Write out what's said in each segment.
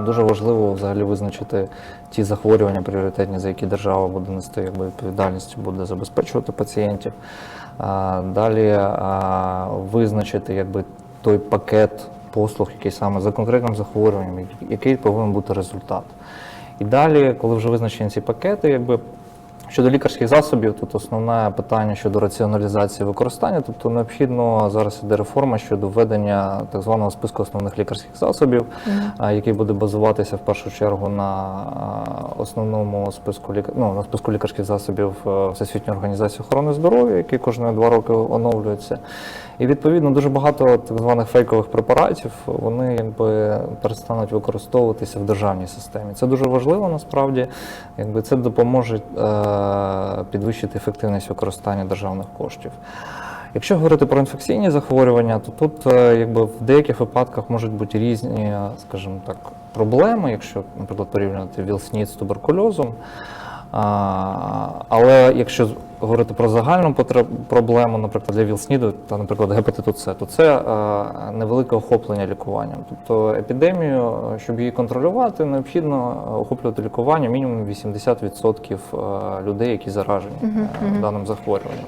Дуже важливо взагалі визначити ті захворювання пріоритетні, за які держава буде нести якби, відповідальність, буде забезпечувати пацієнтів. Далі визначити якби, той пакет послуг, який саме за конкретним захворюванням, який повинен бути результат. І далі, коли вже визначені ці пакети, якби Щодо лікарських засобів, тут основне питання щодо раціоналізації використання, тобто необхідно зараз іде реформа щодо введення так званого списку основних лікарських засобів, а, який буде базуватися в першу чергу на основному списку лік... ну, на списку лікарських засобів е, Всесвітньої організації охорони здоров'я, який кожні два роки оновлюється. І відповідно дуже багато так званих фейкових препаратів вони якби перестануть використовуватися в державній системі. Це дуже важливо насправді. Якби це допоможе е, підвищити ефективність використання державних коштів. Якщо говорити про інфекційні захворювання, то тут е, якби в деяких випадках можуть бути різні, е, скажімо так, проблеми, якщо, наприклад, порівнювати ВІЛ-СНІД з туберкульозом. А, але якщо говорити про загальну проблему, наприклад, для ВІЛ-СНІДу та, наприклад, гепатиту С, то це е, невелике охоплення лікуванням. Тобто епідемію, е, щоб її контролювати, необхідно е, охоплювати лікування мінімум 80% е, людей, які заражені е, даним захворюванням.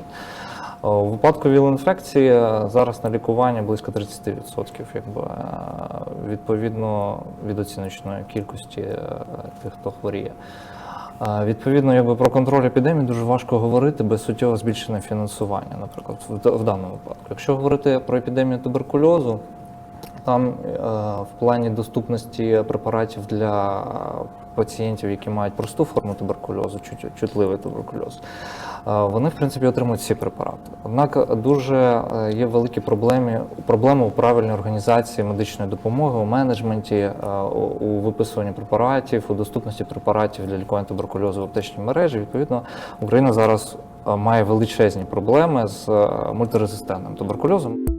У випадку ВІЛ-інфекції зараз на лікування близько 30%, якби, відповідно від оціночної кількості тих, хто хворіє. Відповідно, якби про контроль епідемії дуже важко говорити без суттєвого збільшення фінансування, наприклад, в даному випадку. Якщо говорити про епідемію туберкульозу, там е, в плані доступності препаратів для пацієнтів, які мають просту форму туберкульозу, чутливий туберкульоз, е, вони в принципі отримують всі препарати. Однак дуже е, є великі проблеми, проблеми у правильній організації медичної допомоги, у менеджменті, у- виписуванні препаратів, у доступності препаратів для лікування туберкульозу в аптечній мережі. Відповідно, Україна зараз має величезні проблеми з мультирезистентним туберкульозом.